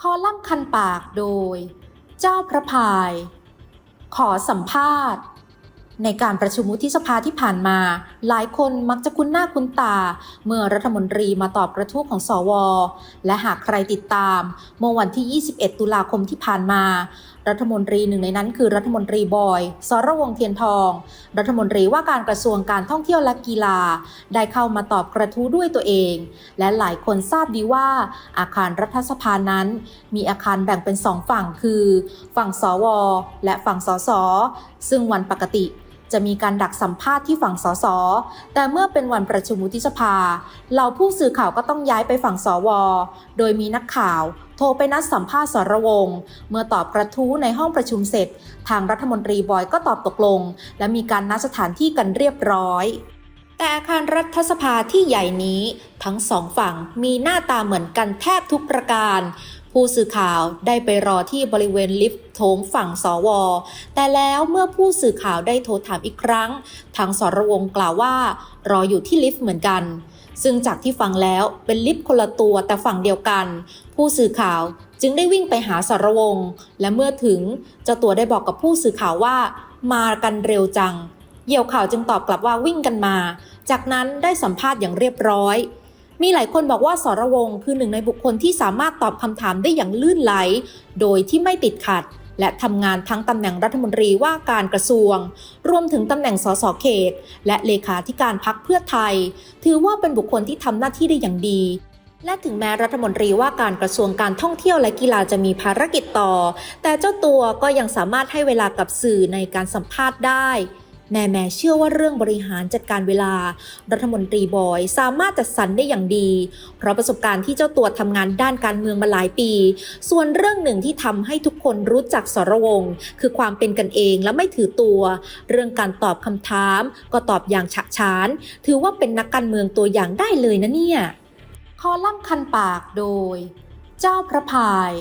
คอลัมน์คันปากโดย เจ้าพระพาย ขอสัมภาษณ์ ในการประชุมวุฒิสภาที่ผ่านมา หลายคนมักจะคุ้นหน้าคุ้นตา เมื่อรัฐมนตรีมาตอบกระทู้ของสว และหากใครติดตาม เมื่อวันที่ 21 ตุลาคมที่ผ่านมา รัฐมนตรีหนึ่งในนั้นคือรัฐมนตรีบอย สรวงเทียนทอง รัฐมนตรีว่าการกระทรวงการท่องเที่ยวและกีฬา ได้เข้ามาตอบกระทู้ด้วยตัวเอง และหลายคนทราบดีว่า อาคารรัฐสภานั้น มีอาคารแบ่งเป็นสองฝั่งคือ ฝั่งสว และฝั่งสสซึ่งวันปกติ จะมีการดักสัมภาษณ์ที่ฝั่งสส แต่เมื่อเป็นวันประชุมวุฒิสภาเหล่าผู้สื่อข่าวก็ต้องย้ายไปฝั่งสว โดยมีนักข่าว โทรไปนัดสัมภาษณ์สรวง เมื่อตอบกระทู้ในห้องประชุมเสร็จ ทางรัฐมนตรีบอยก็ตอบตกลง และมีการนัดสถานที่กันเรียบร้อยแต่อาคารรัฐสภาที่ใหญ่นี้ ทั้งสองฝั่งมีหน้าตาเหมือนกันแทบทุกประการ ผู้สื่อข่าวได้ไปรอที่บริเวณลิฟต์โถงฝั่งสว แต่แล้วเมื่อผู้สื่อข่าวได้โทรถามอีกครั้ง ทางสรวงกล่าวว่า รออยู่ที่ลิฟต์เหมือนกัน ซึ่งจากที่ฟังแล้วเป็นลิฟต์คนละตัวแต่ฝั่งเดียวกัน ผู้สื่อข่าวจึงได้วิ่งไปหาสรวง และเมื่อถึงเจ้าตัวได้บอกกับผู้สื่อข่าวว่า มากันเร็วจัง เหยี่ยวข่าวจึงตอบกลับว่าวิ่งกันมา จากนั้นได้สัมภาษณ์อย่างเรียบร้อย มีหลายคนบอกว่าสรวงคือหนึ่งในบุคคลที่สามารถตอบคำถามได้อย่างลื่นไหล โดยที่ไม่ติดขัด และทำงานทั้งตำแหน่งรัฐมนตรีว่าการกระทรวง รวมถึงตำแหน่งสสเขต และเลขาธิการพักเพื่อไทย ถือว่าเป็นบุคคลที่ทำหน้าที่ได้อย่างดีและถึงแม้รัฐมนตรีว่าการกระทรวงการท่องเที่ยวและกีฬาจะมีภารกิจต่อ แต่เจ้าตัวก็ยังสามารถให้เวลากับสื่อในการสัมภาษณ์ได้ แม่แม่เชื่อว่าเรื่องบริหารจัดการเวลา รัฐมนตรีบอยสามารถจัดสรรได้อย่างดี เพราะประสบการณ์ที่เจ้าตัวทำงานด้านการเมืองมาหลายปี ส่วนเรื่องหนึ่งที่ทำให้ทุกคนรู้จักสรวง คือความเป็นกันเองและไม่ถือตัว เรื่องการตอบคำถาม ก็ตอบอย่างฉะฉาน ถือว่าเป็นนักการเมืองตัวอย่างได้เลยนะเนี่ย คอลัมน์คันปากโดย เจ้าพระพาย